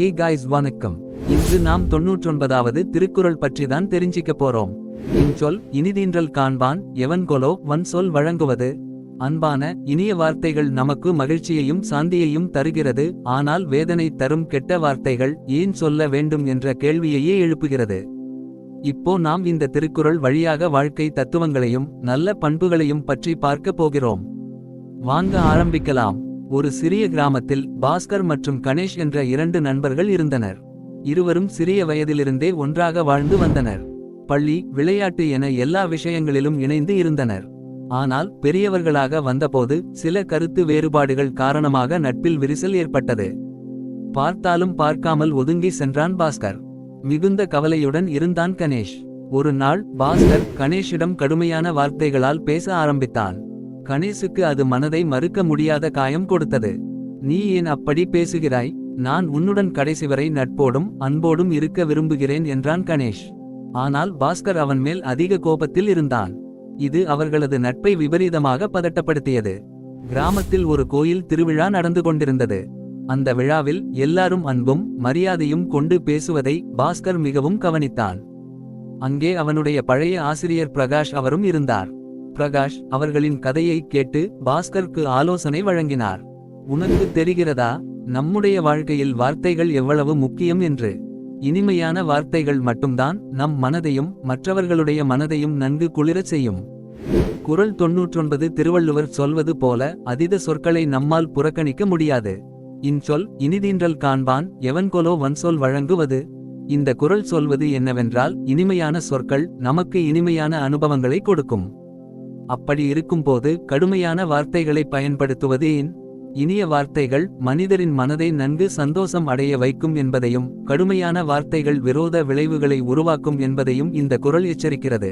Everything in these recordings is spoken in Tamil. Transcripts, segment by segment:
ஹே காய்ஸ் வணக்கம். இன்று நாம் தொன்னூற்றொன்பதாவது திருக்குறள் பற்றி தான் தெரிஞ்சிக்க போறோம் இன்சொல் இனிதீன்றல் காண்பான் எவன்கொலோ வன் சொல் வழங்குவது. அன்பான இனிய வார்த்தைகள் நமக்கு மகிழ்ச்சியையும் சாந்தியையும் தருகிறது ஆனால் வேதனை தரும் கெட்ட வார்த்தைகள் ஏன் சொல்ல வேண்டும் என்ற கேள்வியையே எழுப்புகிறது. இப்போ நாம் இந்த திருக்குறள் வழியாக வாழ்க்கை தத்துவங்களையும் நல்ல பண்புகளையும் பற்றி பார்க்க போகிறோம். வாங்க ஆரம்பிக்கலாம். ஒரு சிறிய கிராமத்தில் பாஸ்கர் மற்றும் கணேஷ் என்ற இரண்டு நண்பர்கள் இருந்தனர். இருவரும் சிறிய வயதிலிருந்தே ஒன்றாக வாழ்ந்து வந்தனர். பள்ளி விளையாட்டு என எல்லா விஷயங்களிலும் இணைந்து இருந்தனர். ஆனால் பெரியவர்களாக வந்தபோது சில கருத்து வேறுபாடுகள் காரணமாக நட்பில் விரிசல் ஏற்பட்டது. பார்த்தாலும் பார்க்காமல் ஒதுங்கி சென்றான் பாஸ்கர். மிகுந்த கவலையுடன் இருந்தான் கணேஷ். ஒரு நாள் பாஸ்கர் கணேஷிடம் கடுமையான வார்த்தைகளால் பேச ஆரம்பித்தான். கணேசுக்கு அது மனதை மறுக்க முடியாத காயம் கொடுத்தது. நீ ஏன் அப்படி பேசுகிறாய்? நான் உன்னுடன் கடைசி வரை நட்போடும் அன்போடும் இருக்க விரும்புகிறேன் என்றான் கணேஷ். ஆனால் பாஸ்கர் அவன் மேல் அதிக கோபத்தில் இருந்தான். இது அவர்களது நட்பை விபரீதமாக பதட்டப்படுத்தியது. கிராமத்தில் ஒரு கோயில் திருவிழா நடந்து கொண்டிருந்தது. அந்த விழாவில் எல்லாரும் அன்பும் மரியாதையும் கொண்டு பேசுவதை பாஸ்கர் மிகவும் கவனித்தான். அங்கே அவனுடைய பழைய ஆசிரியர் பிரகாஷ் அவரும் இருந்தார். பிரகாஷ் அவர்களின் கதையை கேட்டு பாஸ்கருக்கு ஆலோசனை வழங்கினார். உனக்கு தெரிகிறதா? நம்முடைய வாழ்க்கையில் வார்த்தைகள் எவ்வளவு முக்கியம் என்று? இனிமையான வார்த்தைகள் மட்டும்தான் நம் மனதையும் மற்றவர்களுடைய மனதையும் நன்கு குளிரச் செய்யும். குரல் தொன்னூற்றொன்பது திருவள்ளுவர் சொல்வது போல அதீத சொற்களை நம்மால் புறக்கணிக்க முடியாது. இன்சொல் இனிதீன்றல் காண்பான் எவன்கொலோ வன்சொல் வழங்குவது? இந்த குறள் சொல்வது என்னவென்றால் இனிமையான சொற்கள் நமக்கு இனிமையான அனுபவங்களை கொடுக்கும். அப்படி இருக்கும்போது கடுமையான வார்த்தைகளை பயன்படுத்துவது ஏன்? இனிய வார்த்தைகள் மனிதரின் மனதை நன்கு சந்தோஷம் அடைய வைக்கும் என்பதையும் கடுமையான வார்த்தைகள் விரோத விளைவுகளை உருவாக்கும் என்பதையும் இந்த குரல் எச்சரிக்கிறது.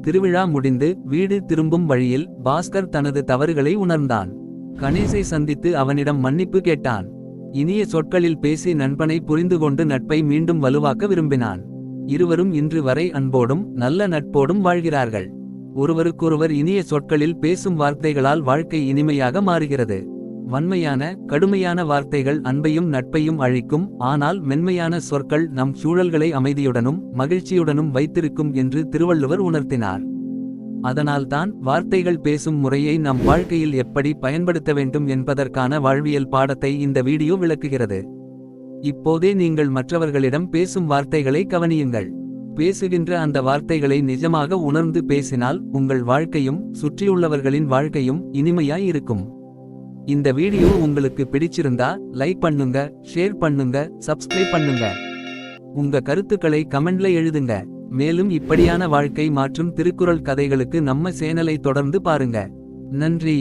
திருவிழா முடிந்து வீடு திரும்பும் வழியில் பாஸ்கர் தனது தவறுகளை உணர்ந்தான். கணேசை சந்தித்து அவனிடம் மன்னிப்பு கேட்டான். இனிய சொற்களில் பேசி நண்பனை புரிந்து கொண்டு நட்பை மீண்டும் வலுவாக்க விரும்பினான். இருவரும் இன்று வரை அன்போடும் நல்ல நட்போடும் வாழ்கிறார்கள். ஒருவருக்கொருவர் இனிய சொற்களில் பேசும் வார்த்தைகளால் வாழ்க்கை இனிமையாக மாறுகிறது. வன்மையான கடுமையான வார்த்தைகள் அன்பையும் நட்பையும் அழிக்கும் ஆனால் மென்மையான சொற்கள் நம் சூழல்களை அமைதியுடனும் மகிழ்ச்சியுடனும் வைத்திருக்கும் என்று திருவள்ளுவர் உணர்த்தினார். அதனால்தான் வார்த்தைகள் பேசும் முறையை நம் வாழ்க்கையில் எப்படி பயன்படுத்த வேண்டும் என்பதற்கான வாழ்வியல் பாடத்தை இந்த வீடியோ விளக்குகிறது. இப்போதே நீங்கள் மற்றவர்களிடம் பேசும் வார்த்தைகளை கவனியுங்கள். பேசுகின்ற அந்த வார்த்தைகளை நிஜமாக உணர்ந்து பேசினால் உங்கள் வாழ்க்கையும் சுற்றியுள்ளவர்களின் வாழ்க்கையும் இனிமையாய் இருக்கும். இந்த வீடியோ உங்களுக்கு பிடிச்சிருந்தா லைக் பண்ணுங்க ஷேர் பண்ணுங்க சப்ஸ்கிரைப் பண்ணுங்க. உங்க கருத்துக்களை கமெண்ட்ல எழுதுங்க. மேலும் இப்படியான வாழ்க்கை மாற்றும் திருக்குறள் கதைகளுக்கு நம்ம சேனலை தொடர்ந்து பாருங்க. நன்றி.